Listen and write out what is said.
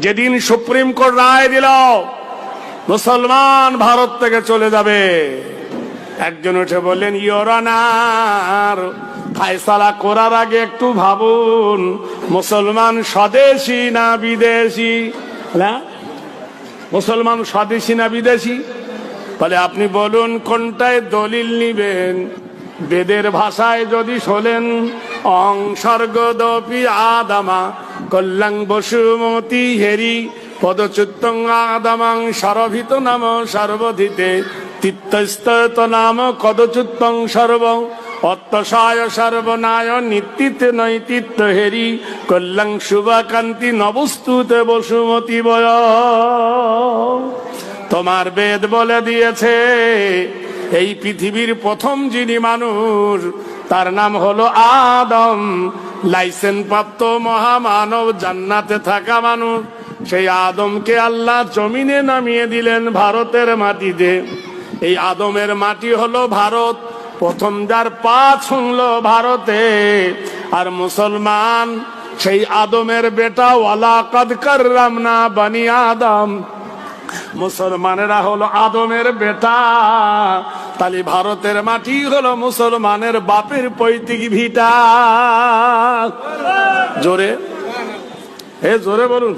যেদিন supreme court রায় দিল, মুসলমান ভারত থেকে চলে যাবে। একজন উঠে বললেন ইয়রানার ফায়সালা করার আগে একটু ভাবুন, মুসলমান স্বদেশী না বিদেশি? না মুসলমান স্বদেশী না বিদেশি? তাহলে আপনি বলুন, কোনটায় দলিল নিবেন? বেদের ভাষায় যদি শোলেন, অং স্বর্গদপি আদামা কল্যাং বসুমতি হেরি পদচ্যুত্তং আদামাং সরভিত নাম সর্বধিতে, তিত্তস্তত নাম কদচ্যুত্তং সর্ব অত্যসায় সর্বনায় নিত্যিত নৈতিত্য হেরি, কল্যাং শুভাকান্তি নবস্তুতে বসুমতি বয়। তোমার বেদ বলে দিয়েছে, এই পৃথিবীর প্রথম যিনি মানুষ, তার নাম হলো আদম। লাইসেন্স প্রাপ্ত মহামানব জান্নাতে থাকা মানুষ। সেই আদমকে আল্লাহ জমিনে নামিয়ে দিলেন ভারতের মাটিতে। এই আদমের মাটি হলো ভারত। প্রথম যার পা ছুঁড়ল ভারতে। আর মুসলমান, সেই আদমের বেটা, ওয়ালা কদকর রামনা বানি আদম। মুসলমানেরা হলো আদমের বেটা। তালি ভারতের মাটি হলো মুসলমানের বাপের পৈতৃক ভিটা। জোরে? এ জোরে বলুন।